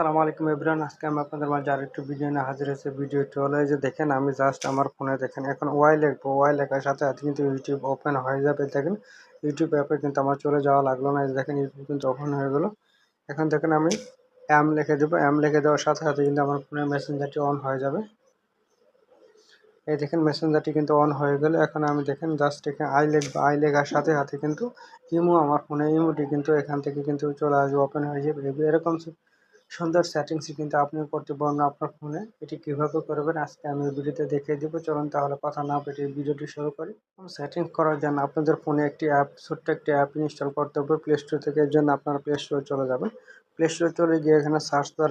আসসালামু আলাইকুম এভরিওয়ান, আজকে আমি আপনাদের মাঝে আরেকটু ভিডিও নিয়ে হাজির হয়েছে। ভিডিওটি হলো যে দেখেন, আমি জাস্ট আমার ফোনে দেখেন, এখন ওয়াই লিখব। ওয়াই লেখার সাথে সাথে কিন্তু ইউটিউব ওপেন হয়ে যাবে। দেখেন ইউটিউব অ্যাপে কিন্তু আমার চলে যাওয়া লাগল না। দেখেন ইউটিউব কিন্তু ওপেন হয়ে গেলো। এখন দেখেন, আমি অ্যাম লিখে দেবো। অ্যাম লিখে দেওয়ার সাথে সাথে কিন্তু আমার ফোনে মেসেঞ্জারটি অন হয়ে যাবে। এই দেখেন মেসেঞ্জারটি কিন্তু অন হয়ে গেল। এখন আমি দেখেন জাস্ট এখানে আই লিখব। আই লেখার সাথে সাথে কিন্তু ইমো, আমার ফোনে ইমোটি কিন্তু এখান থেকে কিন্তু চলে আসবে ওপেন হয়ে যাবে। এরকম সুন্দর সেটিংসই কিন্তু আপনি করতে পারবেন আপনার ফোনে এটি কীভাবে করবেন আজকে আমি ভিডিওতে দেখিয়ে দেবো। চলুন তাহলে কথা না পেটে ভিডিওটি শুরু করি। সেটিংস করার জন্য আপনাদের ফোনে একটি অ্যাপ ছোট্ট একটি অ্যাপ ইনস্টল করতে হবে। প্লে স্টোর থেকে এর জন্য আপনারা প্লে স্টোরে চলে যাবেন প্লে স্টোরে চলে গিয়ে এখানে সার্চ করে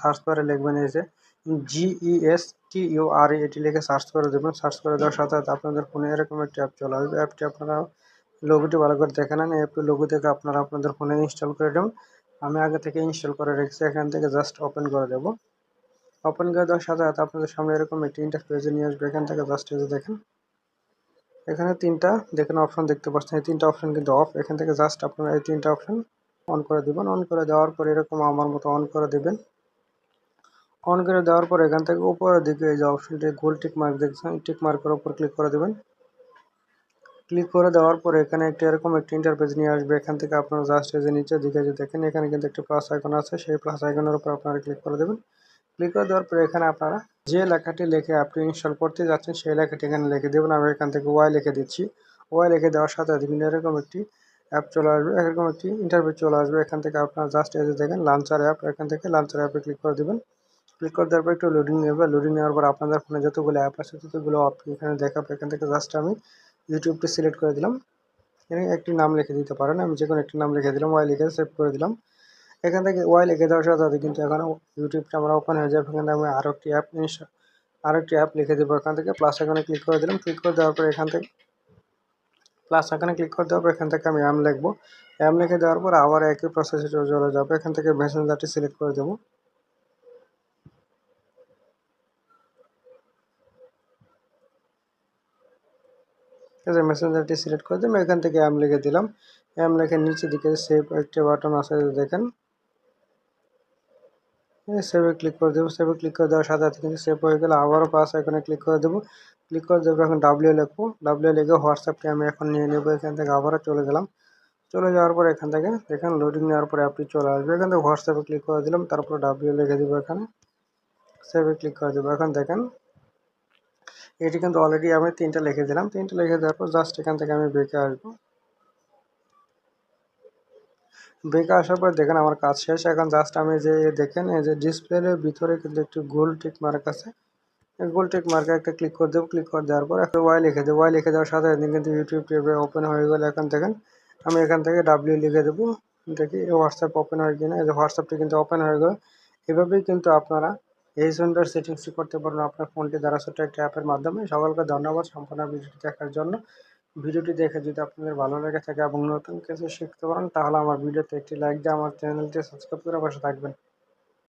সার্চ করে লিখবেন যে জিইএস টি ইউ আর এটি লিখে সার্চ করে দেবেন। সার্চ করে দেওয়ার সাথে সাথে আপনাদের ফোনে এরকম একটি অ্যাপ চলে আসবে। অ্যাপটি আপনারা লোগোটি ভালো করে দেখে নেন। অ্যাপটি লোগো থেকে আপনারা আপনাদের ফোনে ইনস্টল করে দেবেন আমি আগে থেকে ইনস্টল করে রেখেছি, এখান থেকে জাস্ট ওপেন করে দেবো। ওপেন করে দেওয়ার সাথে সাথে আপনাদের সামনে এরকম একটি ইন্টারফেসে নিয়ে আসবে, এখান থেকে জাস্ট এসে দেখেন। এখানে তিনটা, দেখেন অপশন দেখতে পাচ্ছেন, এই তিনটা অপশন কিন্তু অফ এখান থেকে জাস্ট আপনারা এই তিনটা অপশন অন করে দেবেন। অন করে দেওয়ার পর এরকম আমার মতো অন করে দেবেন। অন করে দেওয়ার পর এখান থেকে উপরের দিকে এই যে অপশনটি গোল টিক মার্ক দেখছেন টিক মার্কের উপর ক্লিক করে দেবেন। ক্লিক করে দেওয়ার পর এখানে একটি এরকম একটি ইন্টারপেজ নিয়ে আসবে। এখান থেকে আপনারা জাস্ট এই যে দিকে যে দেখেন, এখানে কিন্তু একটি প্লাস আইকন আছে। সেই প্লাস আইকনের উপর আপনারা ক্লিক করে দেবেন। ক্লিক করে দেওয়ার পরে এখানে আপনারা যে লেখাটি লিখে আপনি ইনস্টল করতে যাচ্ছেন, সেই লেখাটি এখানে লিখে দেবেন। আমি এখান থেকে ওয়াই লিখে দিচ্ছি। ওয়াই লিখে দেওয়ার সাথে কিন্তু এরকম একটি অ্যাপ চলে আসবে। এরকম একটি ইন্টারভিউ চলে আসবে। এখান থেকে আপনারা জাস্ট যে দেখেন লাঞ্চার অ্যাপ এখান থেকে লাঞ্চার অ্যাপে ক্লিক করে দেবেন। ক্লিক করে দেওয়ার পর একটু লোডিং নেবে। লোডিং নেওয়ার পর আপনাদের ফোনে যতগুলো অ্যাপ আছে, ততগুলো আপনি এখানে দেখাবে এখান থেকে জাস্ট আমি ইউটিউবটি সিলেক্ট করে দিলাম। এখানে একটি নাম লিখে দিতে পারেন। আমি যে কোনো একটি নাম লিখে দিলাম ওয়াই লিখে সেভ করে দিলাম। এখান থেকে ওয়াই লিখে দেওয়ার সাথে সাথে কিন্তু এখন ইউটিউবটা আমার ওপেন হয়ে যাবে। এখানে আমি আরও একটি অ্যাপ আরও একটি অ্যাপ লিখে দেবো এখান থেকে। প্লাস এখানে ক্লিক করে দিলাম। ক্লিক করে দেওয়ার পর এখান থেকে প্লাস এখানে ক্লিক করে দেওয়ার পর এখান থেকে আমি অ্যাম লিখব। অ্যাম লিখে দেওয়ার পর আবার একই প্রসেসে চলে যাবে। এখান থেকে মেসেঞ্জারটি সিলেক্ট করে দেবো। আছে মেসেঞ্জারটি সিলেক্ট করে দিলাম, এখান থেকে অ্যাম লিখে দিলাম। অ্যাম লিখে নিচের দিকে সেভ একটি বাটন আছে দেখেন। সেভে ক্লিক করে দেবো সেভে ক্লিক করে দেওয়ার সাথে সাথে কিন্তু সেভ হয়ে গেলে আবারও পাস এখানে ক্লিক করে দেবো। ক্লিক করে দেবো এখন ডাব্লিউ লিখব। ডাব্লিউ লিখে হোয়াটসঅ্যাপটি আমি এখন নিয়ে নেব, এখান থেকে আবারও চলে গেলাম। চলে যাওয়ার পর এখান থেকে, দেখেন লোডিং নেওয়ার পরে অ্যাপটি চলে আসবে। এখান থেকে হোয়াটসঅ্যাপে ক্লিক করে দিলাম, তারপর ডাব্লিউ লিখে দেবো এখানে। সেভে ক্লিক করে দেবো। এখন দেখেন এটি কিন্তু অলরেডি আমি তিনটা লিখে দিলাম। তিনটা লিখে দেওয়ার পর জাস্ট এখান থেকে আমি বেঁকে আসব। বেঁকে আসার পর দেখেন আমার কাজ শেষ। এখন জাস্ট আমি যে দেখেন, এই যে ডিসপ্লের ভিতরে কিন্তু একটি গোল টিক মার্ক আছে। গোল টিক মার্কে একটা ক্লিক করে দেবো। ক্লিক করে দেওয়ার পর একটা ওয়াই লিখে দেবো। ওয়াই লিখে দেওয়ার সাথে সাথে কিন্তু ইউটিউব টেবে ওপেন হয়ে গেলে। এখন দেখেন, আমি এখান থেকে ডাব্লিউ লিখে দেবো। দেখি হোয়াটসঅ্যাপ ওপেন হয় কিনা। এই যে হোয়াটসঅ্যাপটি কিন্তু ওপেন হয়ে গেল। এভাবেই কিন্তু আপনারা এই সুন্দর সেটিংসটি করতে পারবেন আপনার ফোনটি দ্বারা ছোট্ট একটি অ্যাপের মাধ্যমে সকলকে ধন্যবাদ সম্পূর্ণ ভিডিওটি দেখার জন্য। ভিডিওটি দেখে যদি আপনাদের ভালো লেগে থাকে এবং নতুন কিছু শিখতে পারেন, তাহলে আমার ভিডিওতে একটি লাইক দিয়ে আমার চ্যানেলটি সাবস্ক্রাইব করে পাশে থাকবেন।